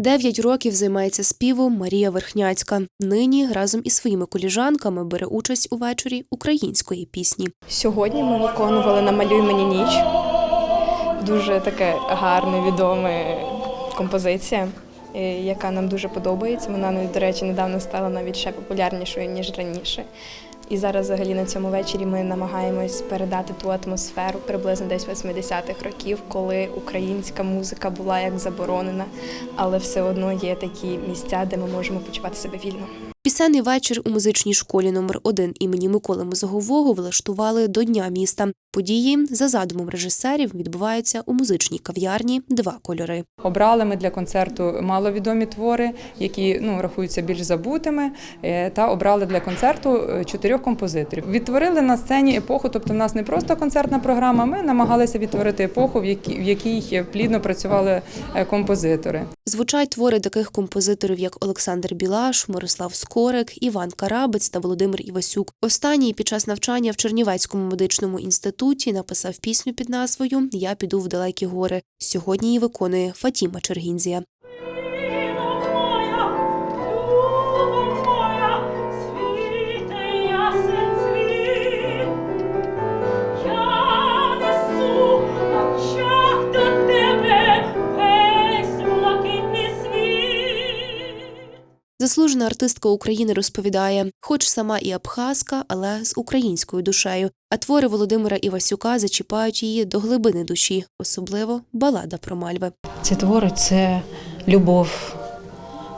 Дев'ять років займається співом Марія Верхняцька. Нині разом із своїми коліжанками бере участь у вечорі української пісні. Сьогодні ми виконували Намалюй мені ніч. Дуже таке гарне, відоме композиція, е, яка нам дуже подобається. Вона, ну, до речі, недавно стала навіть ще популярнішою, ніж раніше. І зараз взагалі на цьому вечорі ми намагаємось передати ту атмосферу приблизно десь 80-х років, коли українська музика була як заборонена, але все одно є такі місця, де ми можемо почувати себе вільно. Пісенний вечір у музичній школі номер 1 імені Миколи Мозгового влаштували до Дня міста. Події за задумом режисерів відбуваються у музичній кав'ярні Два кольори. Обрали ми для концерту маловідомі твори, які ну рахуються більш забутими, е, та обрали для концерту е, чотирьох композиторів. Відтворили на сцені епоху, тобто в нас не просто концертна програма. Ми намагалися відтворити епоху, в якій в якій плідно працювали е, композитори. Звучать твори таких композиторів, як Олександр Білаш, Мирослав Скорик, Іван Карабець та Володимир Івасюк. Останній під час навчання в Чернівецькому медичному інституті написав пісню під назвою Я піду в далекі гори. Сьогодні її виконує Фатіма Чергінзія. Заслужена артистка України розповідає, хоч сама і абхазка, але з українською душею. А твори Володимира Івасюка зачіпають її до глибини душі, особливо балада про мальви. Ці твори це любов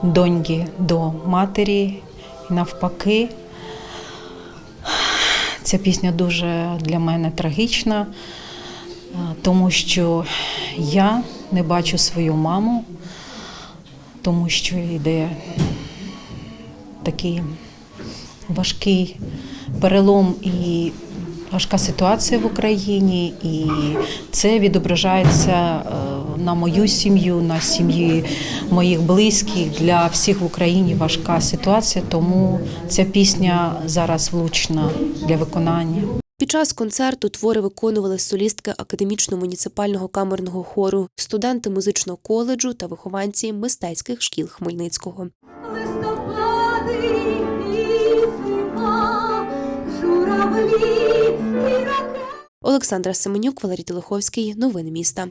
доньки до матері і навпаки. Ця пісня дуже для мене трагічна, тому що я не бачу свою маму, тому що йде такий важкий перелом і важка ситуація в Україні, і це відображається е, на мою сім'ю, на сім'ї моїх близьких. Для всіх в Україні важка ситуація, тому ця пісня зараз влучна для виконання. Під час концерту твори виконували солістки академічно-муніципального камерного хору, студенти музичного коледжу та вихованці мистецьких шкіл Хмельницького. Олександра Семенюк, Валерій Телеховський. Новини міста.